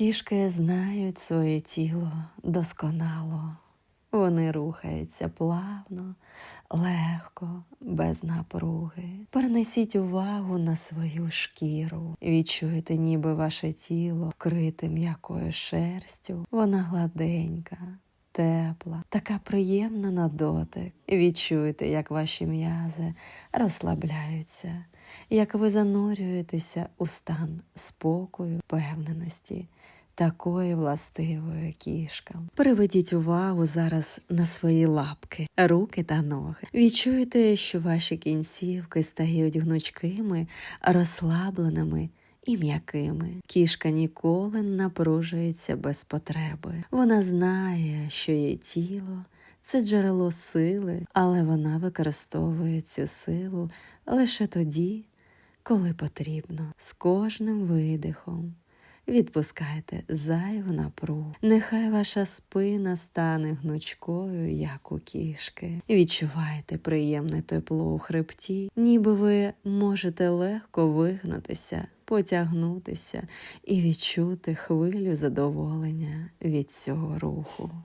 Кішки знають своє тіло досконало. Вони рухаються плавно, легко, без напруги. Перенесіть увагу на свою шкіру. Відчуєте, ніби ваше тіло вкрите м'якою шерстю. Вона гладенька, тепла, така приємна на дотик. Відчуєте, як ваші м'язи розслабляються, як ви занурюєтеся у стан спокою, впевненості. Такої властивої кішкам. Переведіть увагу зараз на свої лапки, руки та ноги. Відчуєте, що ваші кінцівки стають гнучкими, розслабленими і м'якими. Кішка ніколи не напружується без потреби. Вона знає, що її тіло це джерело сили, але вона використовує цю силу лише тоді, коли потрібно, з кожним видихом. Відпускайте зайву напругу. Нехай ваша спина стане гнучкою, як у кішки. Відчувайте приємне тепло у хребті, ніби ви можете легко вигнутися, потягнутися і відчути хвилю задоволення від цього руху.